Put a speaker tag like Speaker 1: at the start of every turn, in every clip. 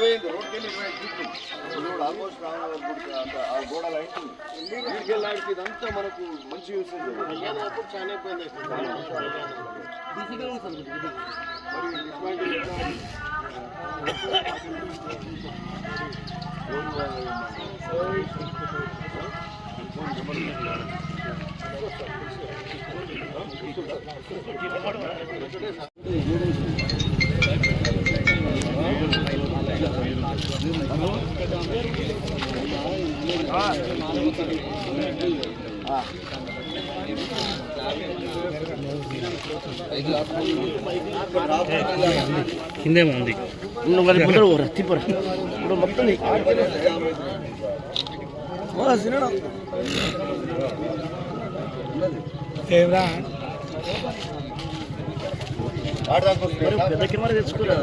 Speaker 1: ఇరవై ఐదు రోడ్కి వెళ్ళి ఇరవై ఐదు ఫీట్లు ఇప్పుడు ఆల్మోస్ట్ రామనగర్ గుడికి అంత ఆ గోడ లైన్ ఉంది వీడికి వెళ్ళడానికి ఇదంతా మనకు మంచి యూసేజ్
Speaker 2: చాలా ఇబ్బంది
Speaker 1: మరి ఇస్మాయిల్
Speaker 3: కిందేమో ఉంది.
Speaker 2: మరి ముందర పోరా తిప్పరా. ఇప్పుడు మొత్తం పెద్ద కెమెరా తెచ్చుకోరా.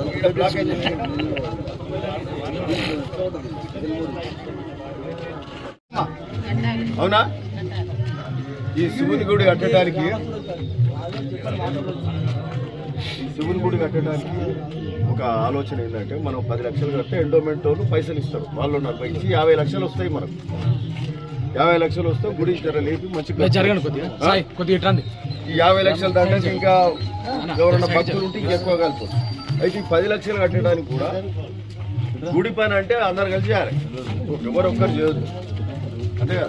Speaker 1: అవునా? ఈ శివుని గుడి కట్టడానికి ఈ శివుని గుడి కట్టడానికి ఒక ఆలోచన ఏంటంటే మనం పది లక్షలు కడితే ఎండోమెంట్ వాళ్ళు పైసలు ఇస్తారు. వాళ్ళు నలభై ఇచ్చి యాభై లక్షలు వస్తాయి మనకు. యాభై లక్షలు వస్తే గుడి జర లేపి మంచిగా
Speaker 3: జరగండి కొద్దిగా. కొద్దిగా.
Speaker 1: ఈ యాభై లక్షలు దాకా ఇంకా ఎవరైనా భక్తులు ఉంటే ఇంకా ఎక్కువ కలుపు అయితే ఈ పది లక్షలు కట్టడానికి కూడా గుడి పని అంటే అందరు కలిసి చేయాలి. ఎవరు ఒక్కరు చేయొద్దు. అంతే కదా?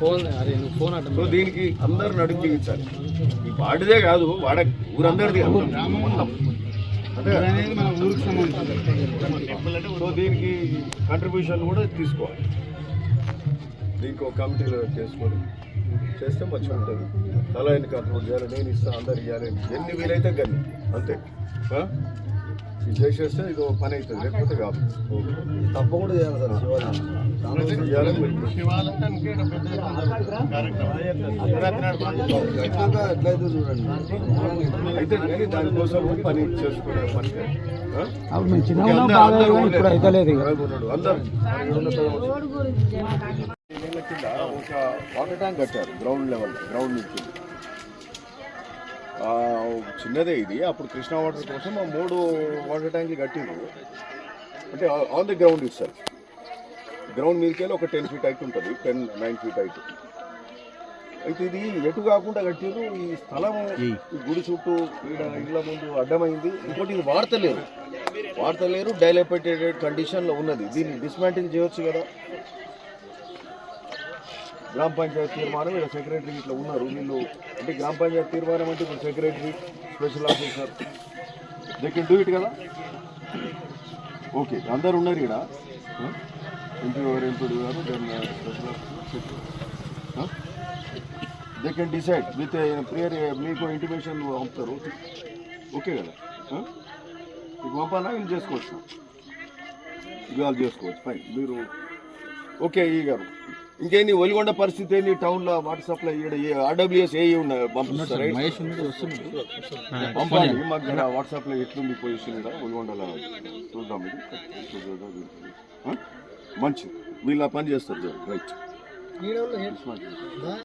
Speaker 3: ఫోన్ నువ్వు ఫోన్
Speaker 1: సో దీనికి అందరు నడుము బిగించాలి. వాడిదే కాదు వాడ ఊరందరిది? సో దీనికి కంట్రిబ్యూషన్ కూడా తీసుకోవాలి. దీనికి ఒక కమిటీలో చేసుకొని చేస్తే మంచిగా ఉంటుంది. తల ఎన్ని కంట్రోల్ చేయాలి? నేను ఇస్తాను అందరు ఇవ్వాలి ఎన్ని వీలైతే గన్ని అంతే? ఇది చేసేస్తే ఇది ఒక పని అవుతుంది లేకపోతే కాదు.
Speaker 2: తప్పకుండా చేయాలి సార్. ఎట్లయితే చూడండి.
Speaker 1: అయితే కానీ దానికోసం పని చేసుకునే పని అందరూ- కింద ఒక వాటర్ ట్యాంక్ కట్టారు గ్రౌండ్ లెవెల్ గ్రౌండ్ నుంచి చిన్నదే ఇది. అప్పుడు కృష్ణా వాటర్ కోసం ఆ మూడు వాటర్ ట్యాంకులు కట్టిండ్రు. అంటే ఆన్ ది గ్రౌండ్ ఇస్తారు గ్రౌండ్ మీదకి వెళ్ళి ఒక టెన్ ఫీట్ హైట్ ఉంటుంది టెన్ నైన్ ఫీట్ హైట్ అయితే ఇది ఎటు కాకుండా కట్టిరు ఈ స్థలం ఈ గుడి చుట్టూ ఇళ్ళ ముందు అడ్డమైంది. ఇంకోటి ఇది వాడతలేరు వాడతలేరు డైలపేటెడ్ కండిషన్లో ఉన్నది. దీన్ని డిస్మాంటిల్ చేయొచ్చు కదా. గ్రామ పంచాయతీ తీర్మానం ఇక్కడ సెక్రటరీ ఇట్లా ఉన్నారు వీళ్ళు అంటే గ్రామ పంచాయతీ తీర్మానం అంటే ఇప్పుడు secretary special officer they can do it కదా? ఓకే అందరు ఉన్నారు ఇక్కడ. ఎంపీ గారు గారు then special officer they can decide with prior మీకు ఇంటిమేషన్ పంపుతారు. ఓకే కదా? మీకు పంపాలా? వీళ్ళు చేసుకోవచ్చు. ఇవాళ చేసుకోవచ్చు. ఫైన్ మీరు ఓకే ఈ గారు. ఇంకేంది ఒలిగొండ పరిస్థితి ఏంది? టౌన్లో వాటర్ సప్లై ఆర్డబ్ల్యూఎస్ ఏ ఉన్నాయి పంపిస్తారా పంపాలి మాకు జర వాట్సాప్లో ఎట్లుంది పొజిషన్ ఇక్కడ ఒలిగొండలో చూద్దాం? మంచిది. వీళ్ళు ఆ పని చేస్తారు రైట్